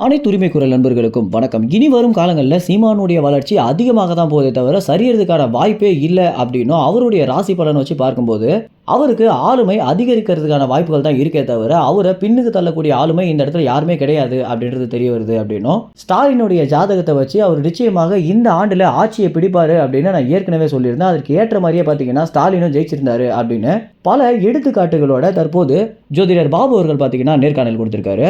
அனைத்து உரிமை குரல் நண்பர்களுக்கும் வணக்கம். இனி வரும் காலங்களில் சீமானுடைய வளர்ச்சி அதிகமாக தான் போதே தவிர சரியறதுக்கான வாய்ப்பே இல்லை அப்படின்னும் அவருடைய ராசி பலனை வச்சு பார்க்கும்போது அவருக்கு ஆளுமை அதிகரிக்கிறதுக்கான வாய்ப்புகள் தான் இருக்கே தவிர அவரை பின்னுக்கு தள்ளக்கூடிய ஆளுமை இந்த இடத்துல யாருமே கிடையாது அப்படின்றது தெரிய வருது அப்படின்னும். ஸ்டாலினுடைய ஜாதகத்தை வச்சு அவர் நிச்சயமாக இந்த ஆண்டில் ஆட்சியை பிடிப்பார் அப்படின்னு நான் ஏற்கனவே சொல்லியிருந்தேன். அதற்கு ஏற்ற மாதிரியே பார்த்தீங்கன்னா ஸ்டாலினும் ஜெயிச்சிருந்தாரு அப்படின்னு பல எடுத்துக்காட்டுகளோட தற்போது ஜோதிடர் பாபு அவர்கள் பார்த்தீங்கன்னா நேர்காணல் கொடுத்துருக்காரு.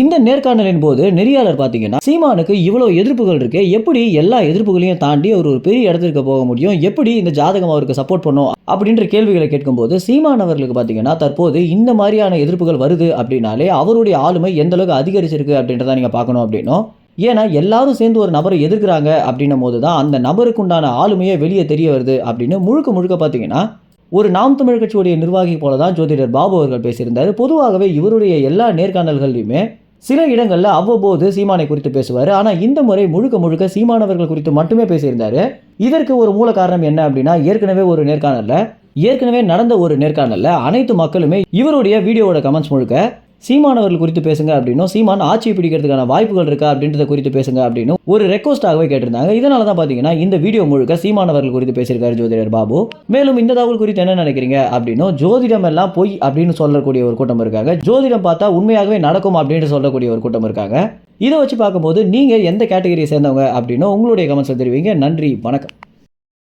இந்த நேர்காணலின் போது நெறியாளர் பார்த்தீங்கன்னா சீமானுக்கு இவ்வளோ எதிர்ப்புகள் இருக்கு எப்படி எல்லா எதிர்ப்புகளையும் தாண்டி அவர் ஒரு பெரிய இடத்துக்கு போக முடியும்? எப்படி இந்த ஜாதகம் அவருக்கு சப்போர்ட் பண்ணும்? அப்படின்ற கேள்விகளை கேட்கும்போது சீமான் அவர்களுக்கு பார்த்தீங்கன்னா தற்போது இந்த மாதிரியான எதிர்ப்புகள் வருது அப்படின்னாலே அவருடைய ஆளுமை எந்த அளவுக்கு அதிகரிச்சிருக்கு அப்படின்றத நீங்கள் பார்க்கணும் அப்படின்னும். ஏன்னா எல்லாரும் சேர்ந்து ஒரு நபரை எதிர்க்கிறாங்க அப்படின்னும் போது தான் அந்த நபருக்கு உண்டான ஆளுமையே வெளியே தெரிய வருது அப்படின்னு முழுக்க முழுக்க பார்த்தீங்கன்னா ஒரு நாம் தமிழ் கட்சியுடைய நிர்வாகி போல தான் ஜோதிடர் பாபு அவர்கள் பேசியிருந்தார். பொதுவாகவே இவருடைய எல்லா நேர்காணல்கள்லையுமே சில இடங்களில் அவ்வப்போது சீமானை குறித்து பேசுவார். ஆனால் இந்த முறை முழுக்க முழுக்க சீமானவர்கள் குறித்து மட்டுமே பேசியிருந்தார். இதற்கு ஒரு மூல காரணம் என்ன அப்படின்னா ஏற்கனவே ஒரு நேர்காணலில் ஏற்கனவே நடந்த ஒரு நேர்காணலில் அனைத்து மக்களுமே இவருடைய வீடியோவோட கமெண்ட்ஸ் முழுக்க சீமானவர்கள் குறித்து பேசுங்க அப்படின்னும் சீமான் ஆட்சியை பிடிக்கிறதுக்கான வாய்ப்புகள் இருக்கா அப்படின்றத குறித்து பேசுங்க அப்படின்னு ஒரு ரெக்வஸ்டாகவே கேட்டிருந்தாங்க. இதனால தான் பார்த்தீங்கன்னா இந்த வீடியோ முழுக்க சீமானவர்கள் குறித்து பேசியிருக்காரு ஜோதிடர் பாபு. மேலும் இந்த தகவல் குறித்து என்ன நினைக்கிறீங்க அப்படின்னும் ஜோதிடம் எல்லாம் பொய் அப்படின்னு சொல்லக்கூடிய ஒரு கூட்டம் இருக்காங்க. ஜோதிடம் பார்த்தா உண்மையாகவே நடக்கும் அப்படின்னு சொல்லக்கூடிய ஒரு கூட்டம் இருக்காங்க. இதை வச்சு பார்க்கும்போது நீங்கள் எந்த கேட்டகரியை சேர்ந்தவங்க அப்படின்னு உங்களுடைய கமெண்ட்ஸில் தெரிவிங்க. நன்றி வணக்கம்.